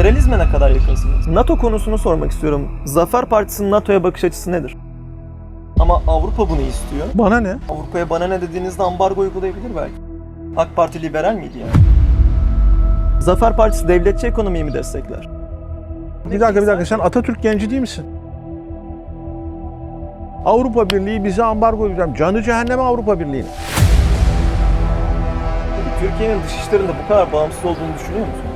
Liberalizme ne kadar yakınsınız? NATO konusunu sormak istiyorum. Zafer Partisi'nin NATO'ya bakış açısı nedir? Ama Avrupa bunu istiyor. Bana ne? Avrupa'ya bana ne dediğinizde ambargo uygulayabilir belki. AK Parti liberal miydi yani? Zafer Partisi devletçi ekonomiyi mi destekler? Bir dakika bir dakika sen Atatürk genci değil misin? Avrupa Birliği bize ambargo edeceğim. Canı cehenneme Avrupa Birliği'nin. Türkiye'nin dışişlerinde bu kadar bağımsız olduğunu düşünüyor musunuz?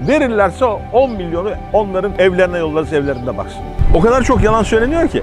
Verirlerse 10 milyonu onların evlerine yollarız evlerinde baksın. O kadar çok yalan söyleniyor ki.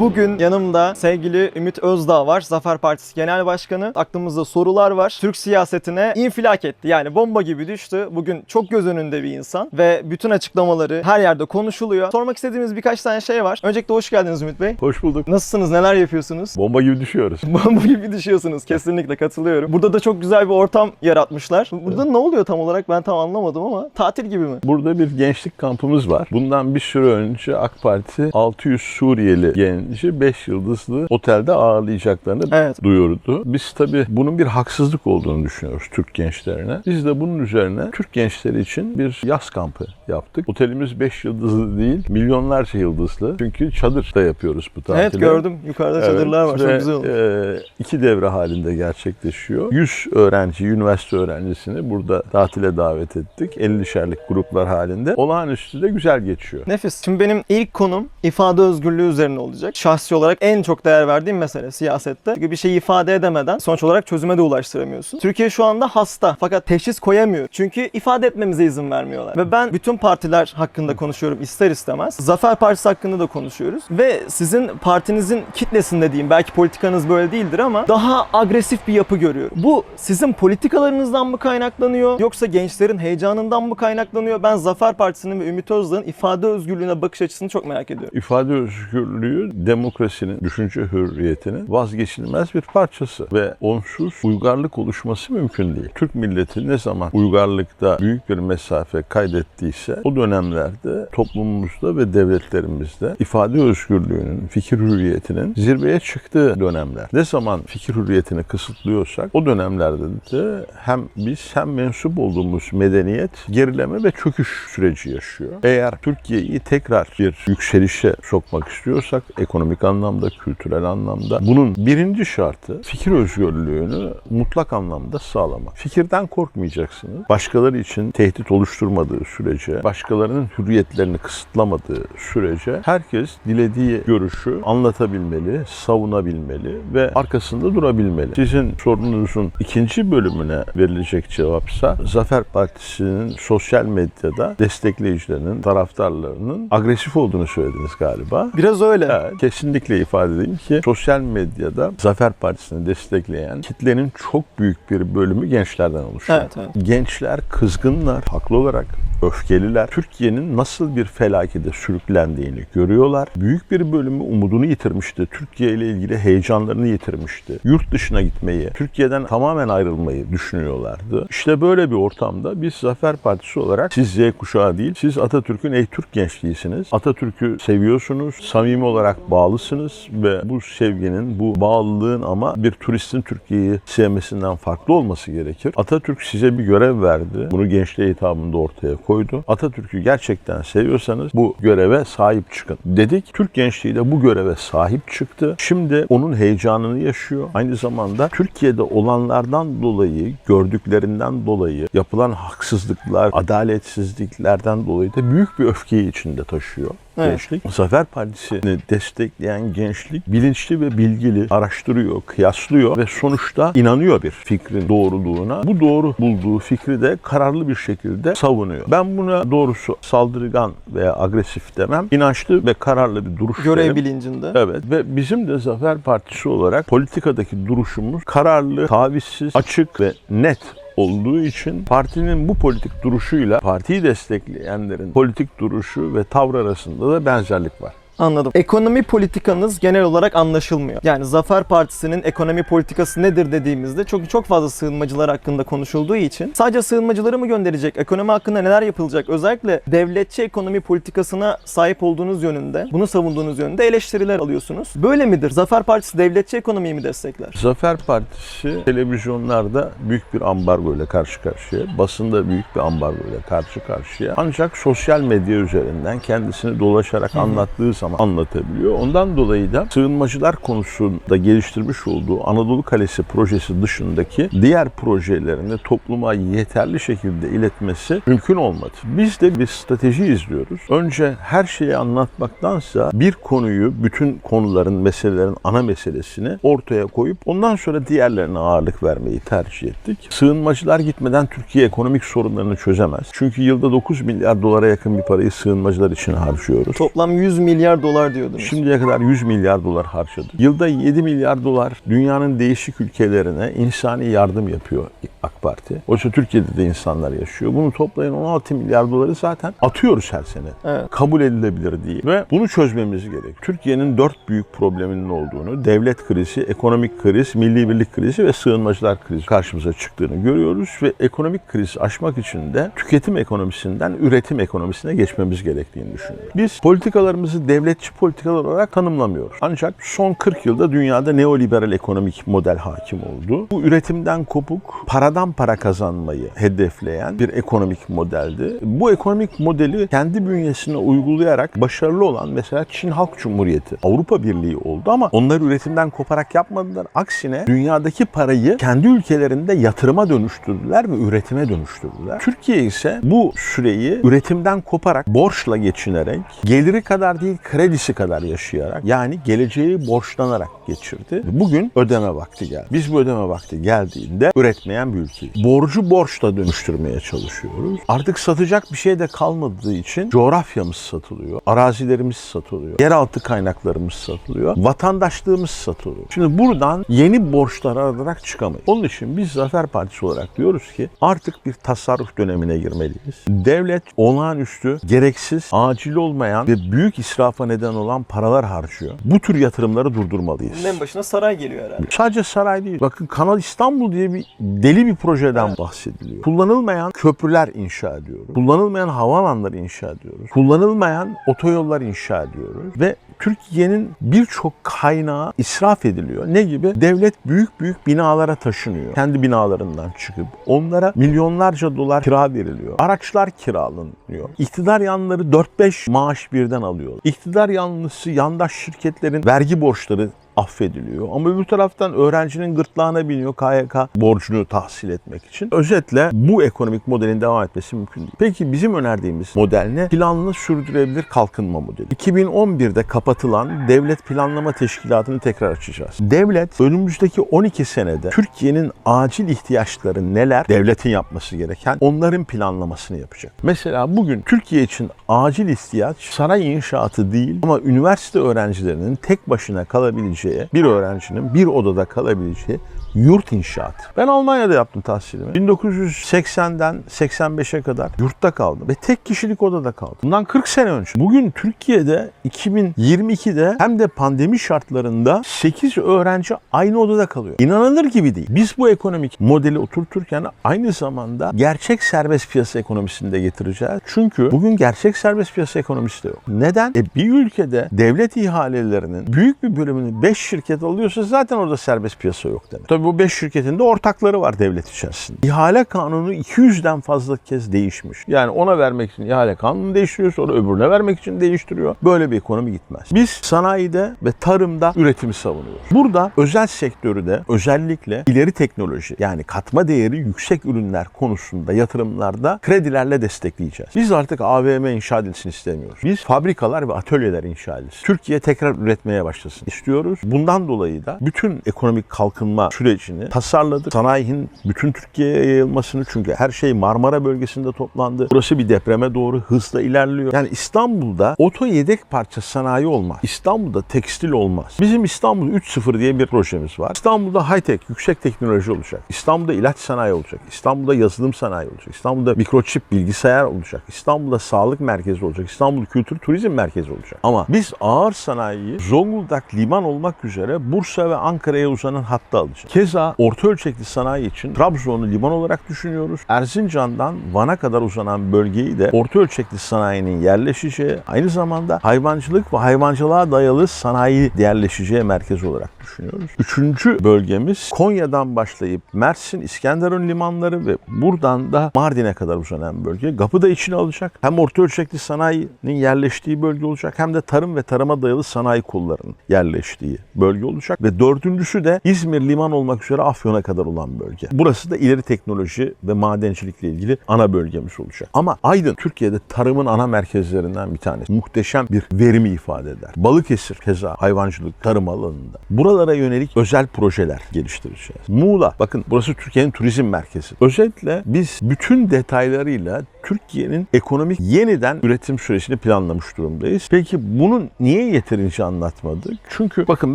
Bugün yanımda sevgili Ümit Özdağ var. Zafer Partisi Genel Başkanı. Aklımızda sorular var. Türk siyasetine infilak etti. Yani bomba gibi düştü. Bugün çok göz önünde bir insan ve bütün açıklamaları her yerde konuşuluyor. Sormak istediğimiz birkaç tane şey var. Öncelikle hoş geldiniz Ümit Bey. Hoş bulduk. Nasılsınız? Neler yapıyorsunuz? Bomba gibi düşüyoruz. Bomba gibi düşüyorsunuz. Kesinlikle katılıyorum. Burada da çok güzel bir ortam yaratmışlar. Burada ne oluyor tam olarak ben tam anlamadım ama tatil gibi mi? Burada bir gençlik kampımız var. Bundan bir süre önce AK Parti 600 Suriyeli genci 5 yıldızlı otelde ağırlayacaklarını Evet. duyurdu. Biz tabii bunun bir haksızlık olduğunu düşünüyoruz Türk gençlerine. Biz de bunun üzerine Türk gençleri için bir yaz kampı yaptık. Otelimiz 5 yıldızlı değil, milyonlarca yıldızlı. Çünkü çadırda yapıyoruz bu tatili. Evet gördüm. Yukarıda çadırlar var. Çok ve, güzel olmuş. e, iki devre halinde gerçekleşiyor. 100 öğrenci, üniversite öğrencisini burada tatile davet ettik. 50'şerlik gruplar halinde. Olağanüstü de güzel geçiyor. Nefis. Şimdi benim ilk konum ifade özgürlüğü üzerine olacak. Şahsi olarak en çok değer verdiğim mesele siyasette. Çünkü bir şeyi ifade edemeden sonuç olarak çözüme de ulaştıramıyorsun. Türkiye şu anda hasta fakat teşhis koyamıyor. Çünkü ifade etmemize izin vermiyorlar. Ve ben bütün partiler hakkında konuşuyorum ister istemez. Zafer Partisi hakkında da konuşuyoruz. Ve sizin partinizin kitlesinde diyeyim belki politikanız böyle değildir ama daha agresif bir yapı görüyorum. Bu sizin politikalarınızdan mı kaynaklanıyor yoksa gençlerin heyecanından mı kaynaklanıyor? Ben Zafer Partisi'nin ve Ümit Özdağ'ın ifade özgürlüğüne bakış açısını çok merak ediyorum. İfade özgürlüğü demokrasinin, düşünce hürriyetinin vazgeçilmez bir parçası ve onsuz uygarlık oluşması mümkün değil. Türk milleti ne zaman uygarlıkta büyük bir mesafe kaydettiyse o dönemlerde toplumumuzda ve devletlerimizde ifade özgürlüğünün, fikir hürriyetinin zirveye çıktığı dönemler. Ne zaman fikir hürriyetini kısıtlıyorsak o dönemlerde de hem biz hem mensup olduğumuz medeniyet gerileme ve çöküş süreci yaşıyor. Eğer Türkiye'yi tekrar bir yükselişe sokmak istiyorsak ekonomik anlamda, kültürel anlamda bunun birinci şartı fikir özgürlüğünü mutlak anlamda sağlamak. Fikirden korkmayacaksınız. Başkaları için tehdit oluşturmadığı sürece, başkalarının hürriyetlerini kısıtlamadığı sürece herkes dilediği görüşü anlatabilmeli, savunabilmeli ve arkasında durabilmeli. Sizin sorununuzun ikinci bölümüne verilecek cevapsa Zafer Partisi'nin sosyal medyada destekleyicilerinin, taraftarlarının agresif olduğunu söylediniz galiba. Biraz öyle. Evet, kesinlikle ifade edeyim ki sosyal medyada Zafer Partisi'ni destekleyen kitlenin çok büyük bir bölümü gençlerden oluşuyor. Evet, evet. Gençler kızgınlar, haklı olarak öfkeliler. Türkiye'nin nasıl bir felakete sürüklendiğini görüyorlar. Büyük bir bölümü umudunu yitirmişti. Türkiye ile ilgili heyecanlarını yitirmişti. Yurt dışına gitmeyi, Türkiye'den tamamen ayrılmayı düşünüyorlardı. İşte böyle bir ortamda biz Zafer Partisi olarak siz Z kuşağı değil, siz Atatürk'ün ey Türk gençliğisiniz. Atatürk'ü seviyorsunuz, samimi olarak bağlısınız ve bu sevginin, bu bağlılığın ama bir turistin Türkiye'yi sevmesinden farklı olması gerekir. Atatürk size bir görev verdi. Bunu gençliğe hitabında ortaya koydu. Atatürk'ü gerçekten seviyorsanız bu göreve sahip çıkın dedik. Türk gençliği de bu göreve sahip çıktı. Şimdi onun heyecanını yaşıyor. Aynı zamanda Türkiye'de olanlardan dolayı, gördüklerinden dolayı, yapılan haksızlıklar, adaletsizliklerden dolayı da büyük bir öfkeyi içinde taşıyor. Evet. Gençlik. Zafer Partisi'ni destekleyen gençlik bilinçli ve bilgili araştırıyor, kıyaslıyor ve sonuçta inanıyor bir fikrin doğruluğuna. Bu doğru bulduğu fikri de kararlı bir şekilde savunuyor. Ben buna doğrusu saldırgan veya agresif demem. İnançlı ve kararlı bir duruş Görev derim. bilincinde. Evet ve bizim de Zafer Partisi olarak politikadaki duruşumuz kararlı, tavizsiz, açık ve net olduğu için partinin bu politik duruşuyla partiyi destekleyenlerin politik duruşu ve tavır arasında da benzerlik var. Anladım. Ekonomi politikanız genel olarak anlaşılmıyor. Yani Zafer Partisi'nin ekonomi politikası nedir dediğimizde çok çok fazla sığınmacılar hakkında konuşulduğu için sadece sığınmacıları mı gönderecek? Ekonomi hakkında neler yapılacak? Özellikle devletçi ekonomi politikasına sahip olduğunuz yönünde, bunu savunduğunuz yönünde eleştiriler alıyorsunuz. Böyle midir? Zafer Partisi devletçi ekonomiyi mi destekler? Zafer Partisi televizyonlarda büyük bir ambargo ile karşı karşıya, basında büyük bir ambargo ile karşı karşıya. Ancak sosyal medya üzerinden kendisini dolaşarak anlattığı zaman anlatabiliyor. Ondan dolayı da sığınmacılar konusunda geliştirmiş olduğu Anadolu Kalesi projesi dışındaki diğer projelerini topluma yeterli şekilde iletmesi mümkün olmadı. Biz de bir strateji izliyoruz. Önce her şeyi anlatmaktansa bir konuyu, bütün konuların, meselelerin ana meselesini ortaya koyup ondan sonra diğerlerine ağırlık vermeyi tercih ettik. Sığınmacılar gitmeden Türkiye ekonomik sorunlarını çözemez. Çünkü yılda 9 milyar dolara yakın bir parayı sığınmacılar için harcıyoruz. Toplam 100 milyar dolar diyordunuz. Şimdiye kadar 100 milyar dolar harcadık. Yılda 7 milyar dolar dünyanın değişik ülkelerine insani yardım yapıyor AK Parti. Oysa Türkiye'de de insanlar yaşıyor. Bunu toplayın 16 milyar doları zaten atıyoruz her sene. Evet. Kabul edilebilir değil. Ve bunu çözmemiz gerek. Türkiye'nin dört büyük probleminin olduğunu, devlet krizi, ekonomik kriz, milli birlik krizi ve sığınmacılar krizi karşımıza çıktığını görüyoruz ve ekonomik krizi aşmak için de tüketim ekonomisinden üretim ekonomisine geçmemiz gerektiğini düşünüyorum. Biz politikalarımızı devletçi politikalar olarak tanımlamıyoruz. Ancak son 40 yılda dünyada neoliberal ekonomik model hakim oldu. Bu üretimden kopuk, paradan para kazanmayı hedefleyen bir ekonomik modeldi. Bu ekonomik modeli kendi bünyesine uygulayarak başarılı olan mesela Çin Halk Cumhuriyeti, Avrupa Birliği oldu ama onlar üretimden koparak yapmadılar. Aksine dünyadaki parayı kendi ülkelerinde yatırıma dönüştürdüler ve üretime dönüştürdüler. Türkiye ise bu süreyi üretimden koparak, borçla geçinerek, geliri kadar değil kredisi kadar yaşayarak yani geleceği borçlanarak geçirdi. Bugün ödeme vakti geldi. Biz bu ödeme vakti geldiğinde üretmeyen bir ülkeyiz. Borcu borçla dönüştürmeye çalışıyoruz. Artık satacak bir şey de kalmadığı için coğrafyamız satılıyor, arazilerimiz satılıyor, yeraltı kaynaklarımız satılıyor, vatandaşlığımız satılıyor. Şimdi buradan yeni borçlar ararak çıkamayız. Onun için biz Zafer Partisi olarak diyoruz ki artık bir tasarruf dönemine girmeliyiz. Devlet olağanüstü, gereksiz, acil olmayan ve büyük israfa neden olan paralar harcıyor. Bu tür yatırımları durdurmalıyız. Bunun en başına saray geliyor herhalde. Sadece saray değil. Bakın Kanal İstanbul diye bir deli bir projeden bahsediliyor. Kullanılmayan köprüler inşa ediyoruz. Kullanılmayan havaalanları inşa ediyoruz. Kullanılmayan otoyollar inşa ediyoruz. Ve Türkiye'nin birçok kaynağı israf ediliyor. Ne gibi? Devlet büyük büyük binalara taşınıyor. Kendi binalarından çıkıp onlara milyonlarca dolar kira veriliyor. Araçlar kiralanıyor. İktidar yanları 4-5 maaş birden alıyor. İktidar yanlısı yandaş şirketlerin vergi borçları affediliyor. Ama öbür taraftan öğrencinin gırtlağına biniyor KYK borcunu tahsil etmek için. Özetle bu ekonomik modelin devam etmesi mümkün değil. Peki bizim önerdiğimiz model ne? Planlı sürdürülebilir kalkınma modeli. 2011'de kapatılan Devlet Planlama Teşkilatı'nı tekrar açacağız. Devlet önümüzdeki 12 senede Türkiye'nin acil ihtiyaçları neler? Devletin yapması gereken onların planlamasını yapacak. Mesela bugün Türkiye için acil ihtiyaç saray inşaatı değil ama üniversite öğrencilerinin tek başına kalabileceği bir öğrencinin bir odada kalabileceği yurt inşaatı. Ben Almanya'da yaptım tahsilimi. 1980'den 85'e kadar yurtta kaldım ve tek kişilik odada kaldım. Bundan 40 sene önce. Bugün Türkiye'de 2022'de hem de pandemi şartlarında 8 öğrenci aynı odada kalıyor. İnanılır gibi değil. Biz bu ekonomik modeli oturturken aynı zamanda gerçek serbest piyasa ekonomisini de getireceğiz. Çünkü bugün gerçek serbest piyasa ekonomisi de yok. Neden? E bir ülkede devlet ihalelerinin büyük bir bölümünü 5 şirket alıyorsa zaten orada serbest piyasa yok demek. Tabii bu 5 şirketin de ortakları var devlet içerisinde. İhale kanunu 200'den fazla kez değişmiş. Yani ona vermek için ihale kanunu değiştiriyor sonra öbürüne vermek için değiştiriyor. Böyle bir ekonomi gitmez. Biz sanayide ve tarımda üretimi savunuyoruz. Burada özel sektörü de özellikle ileri teknoloji yani katma değeri yüksek ürünler konusunda yatırımlarda kredilerle destekleyeceğiz. Biz artık AVM inşa edilsin istemiyoruz. Biz fabrikalar ve atölyeler inşa edilsin. Türkiye tekrar üretmeye başlasın istiyoruz Bundan dolayı da bütün ekonomik kalkınma sürecini tasarladık. Sanayinin bütün Türkiye'ye yayılmasını çünkü her şey Marmara bölgesinde toplandı. Burası bir depreme doğru hızla ilerliyor. Yani İstanbul'da oto yedek parça sanayi olmaz. İstanbul'da tekstil olmaz. Bizim İstanbul 3.0 diye bir projemiz var. İstanbul'da high tech, yüksek teknoloji olacak. İstanbul'da ilaç sanayi olacak. İstanbul'da yazılım sanayi olacak. İstanbul'da mikroçip bilgisayar olacak. İstanbul'da sağlık merkezi olacak. İstanbul kültür turizm merkezi olacak. Ama biz ağır sanayiyi Zonguldak liman olmak üzere Bursa ve Ankara'ya uzanan hatta alacağız. Keza orta ölçekli sanayi için Trabzon'u liman olarak düşünüyoruz. Erzincan'dan Van'a kadar uzanan bölgeyi de orta ölçekli sanayinin yerleşeceği, aynı zamanda hayvancılık ve hayvancılığa dayalı sanayi yerleşeceği merkez olarak düşünüyoruz. Üçüncü bölgemiz Konya'dan başlayıp Mersin, İskenderun limanları ve buradan da Mardin'e kadar uzanan bölge. Gapı da içine alacak. Hem orta ölçekli sanayinin yerleştiği bölge olacak hem de tarım ve tarıma dayalı sanayi kollarının yerleştiği bölge olacak. Ve dördüncüsü de İzmir liman olmak üzere Afyon'a kadar olan bölge. Burası da ileri teknoloji ve madencilikle ilgili ana bölgemiz olacak. Ama Aydın Türkiye'de tarımın ana merkezlerinden bir tanesi. Muhteşem bir verimi ifade eder. Balıkesir keza hayvancılık, tarım alanında. Buralara yönelik özel projeler geliştireceğiz. Muğla, bakın burası Türkiye'nin turizm merkezi. Özellikle biz bütün detaylarıyla Türkiye'nin ekonomik yeniden üretim sürecini planlamış durumdayız. Peki bunu niye yeterince anlatmadık? Çünkü bakın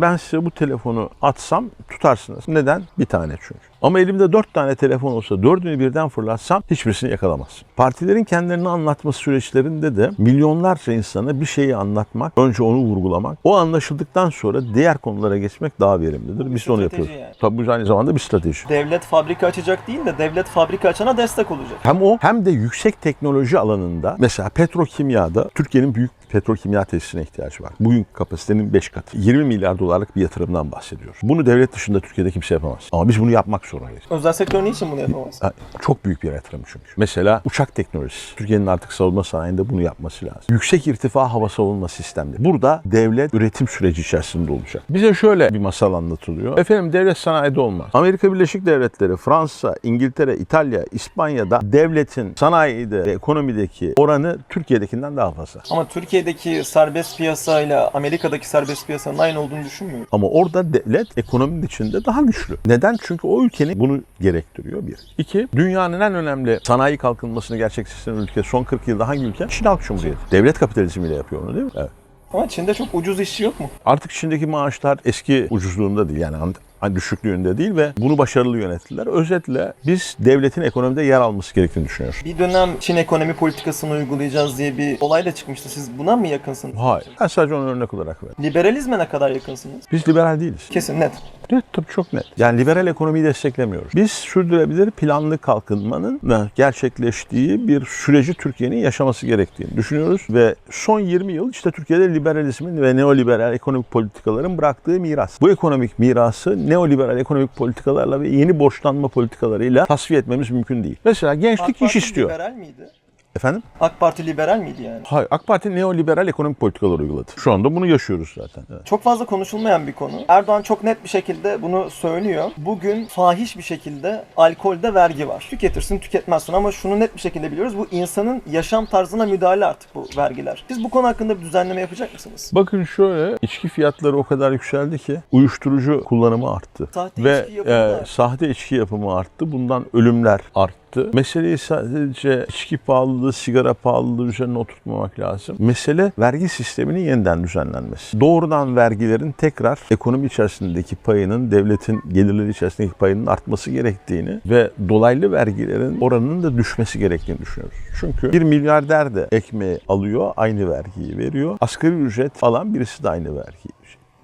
ben size bu telefonu atsam tutarsınız. Neden? Bir tane çünkü. Ama elimde dört tane telefon olsa dördünü birden fırlatsam hiçbirisini yakalamazsın. Partilerin kendilerini anlatma süreçlerinde de milyonlarca insana bir şeyi anlatmak, önce onu vurgulamak, o anlaşıldıktan sonra diğer konulara geçmek daha verimlidir. Biz de onu yapıyoruz. yani. Tabii bu aynı zamanda bir strateji. Devlet fabrika açacak değil de devlet fabrika açana destek olacak. Hem o hem de yüksek teknoloji alanında mesela petrokimyada Türkiye'nin büyük petrokimya tesisine ihtiyacı var. Bugün kapasitenin 5 katı. 20 milyar dolarlık bir yatırımdan bahsediyoruz. Bunu devlet dışında Türkiye'de kimse yapamaz. Ama biz bunu yapmak zorundayız. Özel sektör niçin bunu yapamaz? Ha, Çok büyük bir yatırım çünkü. Mesela uçak teknolojisi. Türkiye'nin artık savunma sanayinde bunu yapması lazım. Yüksek irtifa hava savunma sistemleri. Burada devlet üretim süreci içerisinde olacak. Bize şöyle bir masal anlatılıyor. Efendim devlet sanayide olmaz. Amerika Birleşik Devletleri, Fransa, İngiltere, İtalya, İspanya'da devletin sanayide ve ekonomideki oranı Türkiye'dekinden daha fazla. Ama Türkiye'deki serbest piyasayla Amerika'daki serbest piyasanın aynı olduğunu düşünmüyorum. Ama orada devlet ekonominin içinde daha güçlü. Neden? Çünkü o ülkenin bunu gerektiriyor bir. İki, dünyanın en önemli sanayi kalkınmasını gerçekleştiren ülke son 40 yılda hangi ülke? Çin Halk Cumhuriyeti. Devlet kapitalizmiyle yapıyor onu değil mi? Evet. Ama Çin'de çok ucuz işçi yok mu? Artık Çin'deki maaşlar eski ucuzluğunda değil yani hani düşüklüğünde değil ve bunu başarılı yönettiler. Özetle biz devletin ekonomide yer alması gerektiğini düşünüyoruz. Bir dönem Çin ekonomi politikasını uygulayacağız diye bir olay da çıkmıştı. Siz buna mı yakınsınız? Hayır. Ben sadece onu örnek olarak verdim. Liberalizme ne kadar yakınsınız? Biz liberal değiliz. Kesin net. Net tabii çok net. Yani liberal ekonomiyi desteklemiyoruz. Biz sürdürülebilir planlı kalkınmanın gerçekleştiği bir süreci Türkiye'nin yaşaması gerektiğini düşünüyoruz ve son 20 yıl işte Türkiye'de liberalizmin ve neoliberal ekonomik politikaların bıraktığı miras. Bu ekonomik mirası neoliberal ekonomik politikalarla ve yeni borçlanma politikalarıyla tasfiye etmemiz mümkün değil. Mesela gençlik AK iş Parti istiyor. liberal miydi? Efendim? AK Parti liberal miydi yani? Hayır. AK Parti neoliberal ekonomik politikalar uyguladı. Şu anda bunu yaşıyoruz zaten. Evet. Çok fazla konuşulmayan bir konu. Erdoğan çok net bir şekilde bunu söylüyor. Bugün fahiş bir şekilde alkolde vergi var. Tüketirsin tüketmezsin ama şunu net bir şekilde biliyoruz. Bu insanın yaşam tarzına müdahale artık bu vergiler. Siz bu konu hakkında bir düzenleme yapacak mısınız? Bakın şöyle içki fiyatları o kadar yükseldi ki uyuşturucu kullanımı arttı. Sahte Ve içki yapımı e, sahte içki yapımı arttı. Bundan ölümler arttı. Meseleyi sadece içki pahalılığı, sigara pahalılığı üzerine oturtmamak lazım. Mesele vergi sisteminin yeniden düzenlenmesi. Doğrudan vergilerin tekrar ekonomi içerisindeki payının, devletin gelirleri içerisindeki payının artması gerektiğini ve dolaylı vergilerin oranının da düşmesi gerektiğini düşünüyoruz. Çünkü bir milyarder de ekmeği alıyor, aynı vergiyi veriyor. Asgari ücret alan birisi de aynı vergiyi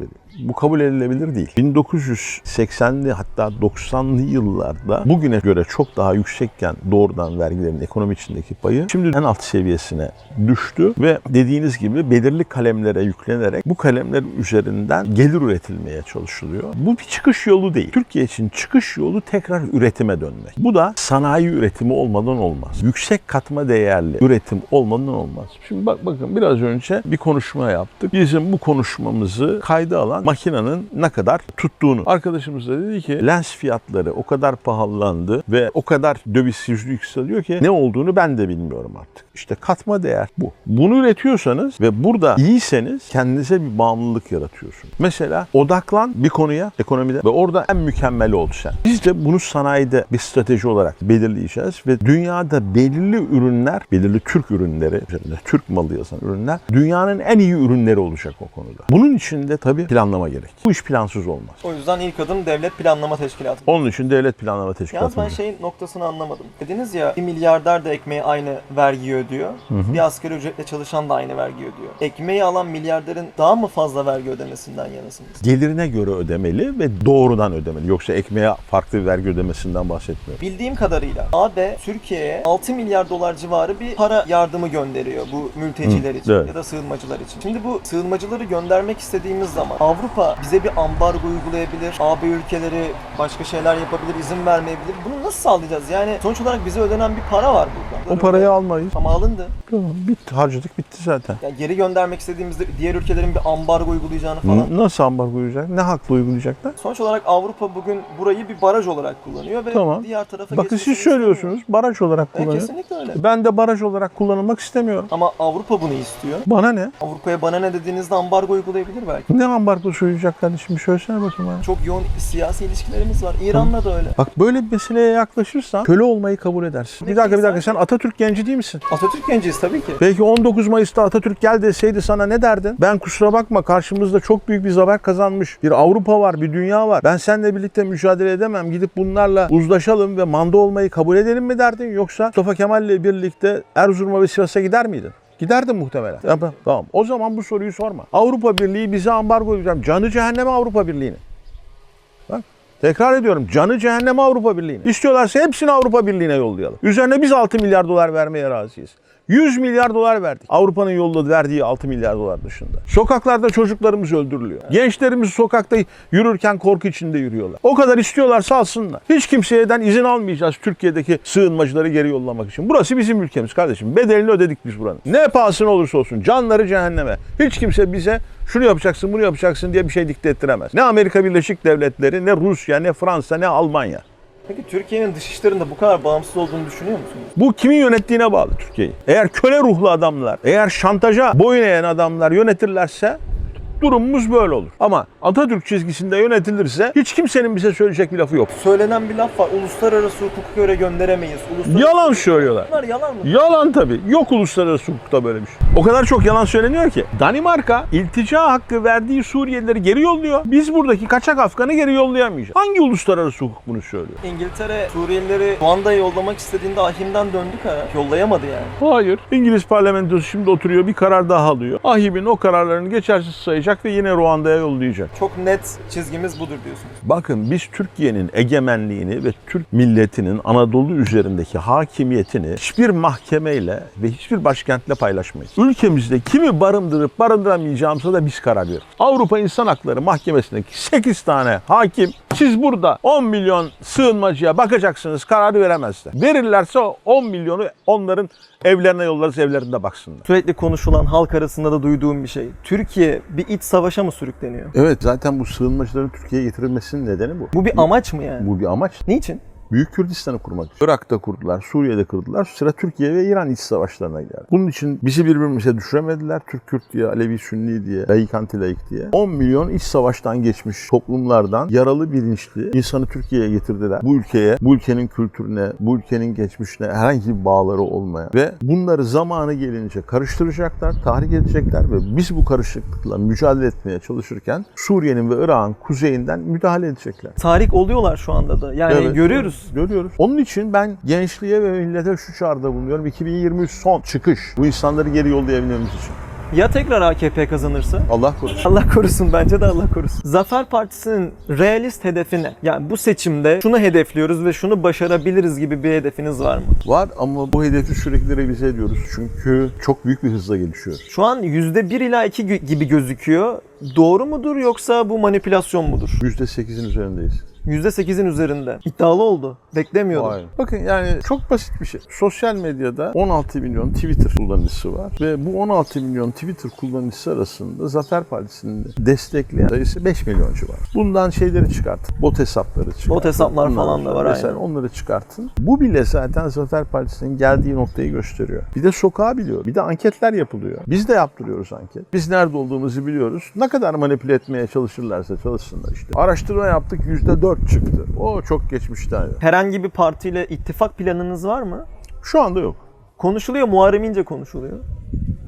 veriyor. Bu kabul edilebilir değil. 1980'li hatta 90'lı yıllarda bugüne göre çok daha yüksekken doğrudan vergilerin ekonomi içindeki payı şimdi en alt seviyesine düştü ve dediğiniz gibi belirli kalemlere yüklenerek bu kalemler üzerinden gelir üretilmeye çalışılıyor. Bu bir çıkış yolu değil. Türkiye için çıkış yolu tekrar üretime dönmek. Bu da sanayi üretimi olmadan olmaz. Yüksek katma değerli üretim olmadan olmaz. Şimdi bak bakın biraz önce bir konuşma yaptık. Bizim bu konuşmamızı kayda alan makinenin ne kadar tuttuğunu. Arkadaşımız da dedi ki lens fiyatları o kadar pahalandı ve o kadar döviz yükseliyor ki ne olduğunu ben de bilmiyorum artık. İşte katma değer bu. Bunu üretiyorsanız ve burada iyiyseniz kendinize bir bağımlılık yaratıyorsunuz. Mesela odaklan bir konuya ekonomide ve orada en mükemmeli ol sen. Biz de bunu sanayide bir strateji olarak belirleyeceğiz ve dünyada belirli ürünler, belirli Türk ürünleri, üzerinde Türk malı yazan ürünler dünyanın en iyi ürünleri olacak o konuda. Bunun için de tabii planlama gerek. Bu iş plansız olmaz. O yüzden ilk adım devlet planlama teşkilatı. Onun için devlet planlama Yalnız teşkilatı. ben şeyin noktasını anlamadım. Dediniz ya bir milyarder de ekmeğe aynı vergiyi ödüyor. Bir asgari ücretle çalışan da aynı vergi ödüyor. Ekmeği alan milyarderin daha mı fazla vergi ödemesinden yanasınız? Gelirine göre ödemeli ve doğrudan ödemeli. Yoksa ekmeğe farklı bir vergi ödemesinden bahsetmiyorum. Bildiğim kadarıyla AB Türkiye'ye 6 milyar dolar civarı bir para yardımı gönderiyor bu mülteciler Hı, için evet. ya da sığınmacılar için. Şimdi bu sığınmacıları göndermek istediğimiz zaman Avrupa bize bir ambargo uygulayabilir, AB ülkeleri başka şeyler yapabilir, izin vermeyebilir. Bunu nasıl sağlayacağız? Yani sonuç olarak bize ödenen bir para var burada. O parayı almayız. ama alındı. Tamam, bitti. Harcadık bitti zaten. Yani geri göndermek istediğimizde diğer ülkelerin bir ambargo uygulayacağını falan. Nasıl ambargo uygulayacak? Ne hakla uygulayacaklar? Sonuç olarak Avrupa bugün burayı bir baraj olarak kullanıyor ve Tamam. diğer tarafa Bakın siz söylüyorsunuz baraj olarak. E, kullanıyor. kesinlikle öyle. Ben de baraj olarak kullanılmak istemiyorum. Ama Avrupa bunu istiyor. Bana ne? Avrupa'ya bana ne dediğinizde ambargo uygulayabilir belki. Ne ambargosu uygulayacak kardeşim? Söylesene bakayım bana. Çok yoğun siyasi ilişkilerimiz var. İran'la da öyle. Bak böyle bir meseleye yaklaşırsan köle olmayı kabul edersin. Bir dakika bir dakika sen Atatürk genci değil misin? Atatürk genciyiz tabii ki. Belki 19 Mayıs'ta Atatürk gel deseydi sana ne derdin? Ben kusura bakma karşımızda çok büyük bir zafer kazanmış bir Avrupa var, bir dünya var. Ben seninle birlikte mücadele edemem. Gidip bunlarla uzlaşalım ve manda olmayı kabul edelim mi derdin? Yoksa Mustafa Kemal'le birlikte Erzurum'a ve Sivas'a gider miydin? Giderdin muhtemelen. Tamam. tamam. O zaman bu soruyu sorma. Avrupa Birliği bize ambargo uygulayacak. Canı cehenneme Avrupa Birliği'ni. Tekrar ediyorum. Canı cehenneme Avrupa Birliği'ni. İstiyorlarsa hepsini Avrupa Birliği'ne yollayalım. Üzerine biz 6 milyar dolar vermeye razıyız. 100 milyar dolar verdik. Avrupa'nın yolladığı verdiği 6 milyar dolar dışında. Sokaklarda çocuklarımız öldürülüyor. Gençlerimiz sokakta yürürken korku içinde yürüyorlar. O kadar istiyorlarsa alsınlar. Hiç kimseyden izin almayacağız Türkiye'deki sığınmacıları geri yollamak için. Burası bizim ülkemiz kardeşim. Bedelini ödedik biz buranın. Ne pahasına olursa olsun canları cehenneme. Hiç kimse bize şunu yapacaksın bunu yapacaksın diye bir şey dikte ettiremez. Ne Amerika Birleşik Devletleri, ne Rusya, ne Fransa, ne Almanya. Peki Türkiye'nin dış işlerinde bu kadar bağımsız olduğunu düşünüyor musunuz? Bu kimin yönettiğine bağlı Türkiye'yi. Eğer köle ruhlu adamlar, eğer şantaja boyun eğen adamlar yönetirlerse durumumuz böyle olur. Ama Atatürk çizgisinde yönetilirse hiç kimsenin bize söyleyecek bir lafı yok. Söylenen bir laf var. Uluslararası hukuka göre gönderemeyiz. Uluslararası Yalan söylüyorlar. Bunlar yalan mı? Yalan tabii. Yok uluslararası hukukta böyle bir şey. O kadar çok yalan söyleniyor ki. Danimarka iltica hakkı verdiği Suriyelileri geri yolluyor. Biz buradaki kaçak Afgan'ı geri yollayamayacağız. Hangi uluslararası hukuk bunu söylüyor? İngiltere Suriyelileri Ruanda'ya yollamak istediğinde ahimden döndü karar. Yollayamadı yani. Hayır. İngiliz parlamentosu şimdi oturuyor bir karar daha alıyor. Ahib'in o kararlarını geçersiz sayacak ve yine Ruanda'ya yollayacak. Çok net çizgimiz budur diyorsunuz. Bakın biz Türkiye'nin egemenliğini ve Türk milletinin Anadolu üzerindeki hakimiyetini hiçbir mahkemeyle ve hiçbir başkentle paylaşmayız. Ülkemizde kimi barındırıp barındıramayacağımıza da biz karar veririz. Avrupa İnsan Hakları Mahkemesi'ndeki 8 tane hakim siz burada 10 milyon sığınmacıya bakacaksınız kararı veremezler. Verirlerse o 10 milyonu onların evlerine yollarız evlerinde baksınlar. Sürekli konuşulan halk arasında da duyduğum bir şey. Türkiye bir iç savaşa mı sürükleniyor? Evet zaten bu sığınmacıların Türkiye'ye getirilmesinin nedeni bu. Bu bir amaç mı yani? Bu bir amaç. Niçin? Büyük Kürdistan'ı kurmak için. Irak'ta kurdular, Suriye'de kurdular. Sıra Türkiye ve İran iç savaşlarına geldi. Bunun için bizi birbirimize düşüremediler. Türk Kürt diye, Alevi Sünni diye, layık anti layık diye. 10 milyon iç savaştan geçmiş toplumlardan yaralı bilinçli insanı Türkiye'ye getirdiler. Bu ülkeye, bu ülkenin kültürüne, bu ülkenin geçmişine herhangi bir bağları olmayan ve bunları zamanı gelince karıştıracaklar, tahrik edecekler ve biz bu karışıklıkla mücadele etmeye çalışırken Suriye'nin ve Irak'ın kuzeyinden müdahale edecekler. Tahrik oluyorlar şu anda da. Yani Evet, görüyoruz. Görüyoruz. Onun için ben gençliğe ve millete şu çağrıda bulunuyorum. 2023 son çıkış. Bu insanları geri yollayabilmemiz için. Ya tekrar AKP kazanırsa? Allah korusun. Allah korusun bence de Allah korusun. Zafer Partisi'nin realist hedefi ne? Yani bu seçimde şunu hedefliyoruz ve şunu başarabiliriz gibi bir hedefiniz var mı? Var ama bu hedefi sürekli revize ediyoruz. Çünkü çok büyük bir hızla gelişiyoruz. Şu an %1 ila 2 gü- gibi gözüküyor. Doğru mudur yoksa bu manipülasyon mudur? %8'in üzerindeyiz. %8'in üzerinde. İddialı oldu. Beklemiyordum. Vay. Bakın yani çok basit bir şey. Sosyal medyada 16 milyon Twitter kullanıcısı var ve bu 16 milyon Twitter kullanıcısı arasında Zafer Partisi'ni destekleyen sayısı 5 milyon civarı. Bundan şeyleri çıkartın. Bot hesapları çıkartın. Bot hesaplar Ondan falan da var, Mesela aynen. onları çıkartın. Bu bile zaten Zafer Partisi'nin geldiği noktayı gösteriyor. Bir de sokağa biliyor. Bir de anketler yapılıyor. Biz de yaptırıyoruz anket. Biz nerede olduğumuzu biliyoruz. Ne kadar manipüle etmeye çalışırlarsa çalışsınlar işte. Araştırma yaptık %4 çıktı. O çok geçmişti. yani. Herhangi bir partiyle ittifak planınız var mı? Şu anda yok. Konuşuluyor, Muharrem İnce konuşuluyor.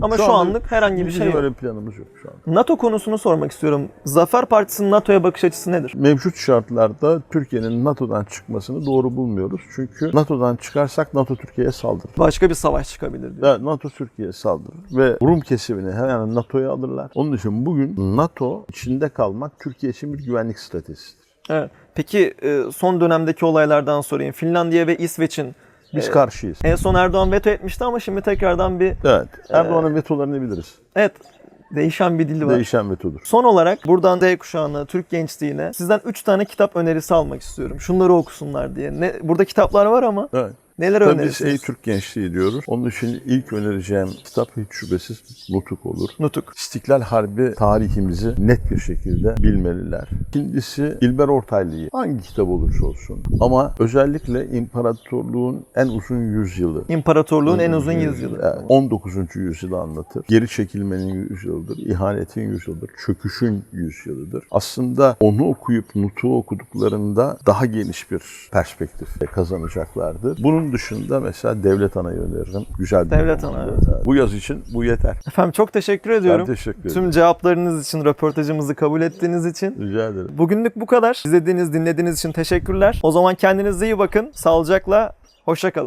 Ama şu, anda anlık herhangi bir şey yok. öyle planımız yok şu an. NATO konusunu sormak istiyorum. Zafer Partisi'nin NATO'ya bakış açısı nedir? Mevcut şartlarda Türkiye'nin NATO'dan çıkmasını doğru bulmuyoruz. Çünkü NATO'dan çıkarsak NATO Türkiye'ye saldırır. Başka bir savaş çıkabilir diyor. Ve NATO Türkiye'ye saldırır ve Rum kesimini hemen NATO'ya alırlar. Onun için bugün NATO içinde kalmak Türkiye için bir güvenlik stratejisidir. Evet. Peki e, son dönemdeki olaylardan sorayım. Finlandiya ve İsveç'in Biz Evet. karşıyız. en son Erdoğan veto etmişti ama şimdi tekrardan bir Evet. Erdoğan'ın vetolarını biliriz. evet değişen bir dili var. Değişen vetodur. Son olarak buradan Z kuşağına, Türk gençliğine sizden 3 tane kitap önerisi almak istiyorum. Şunları okusunlar diye. Ne, burada kitaplar var ama Evet. Neler Tabii biz önerirsiniz? Ey Türk Gençliği diyoruz. Onun için ilk önereceğim kitap hiç şüphesiz Nutuk olur. Nutuk. İstiklal Harbi tarihimizi net bir şekilde bilmeliler. İkincisi İlber Ortaylı'yı hangi kitap olursa olsun ama özellikle imparatorluğun en uzun yüzyılı. İmparatorluğun en uzun yüzyılı. Evet, 19. yüzyılı anlatır. Geri çekilmenin yüzyılıdır, ihanetin yüzyılıdır, çöküşün yüzyılıdır. Aslında onu okuyup Nutuk'u okuduklarında daha geniş bir perspektif kazanacaklardır. Bunun dışında mesela Devlet Ana'yı öneririm. Güzel bir Devlet. Ana, Evet. Bu yaz için bu yeter. Efendim çok teşekkür ediyorum. Ben teşekkür ederim. Tüm cevaplarınız için, röportajımızı kabul ettiğiniz için. Rica ederim. Bugünlük bu kadar. İzlediğiniz, dinlediğiniz için teşekkürler. O zaman kendinize iyi bakın. Sağlıcakla, hoşça kalın.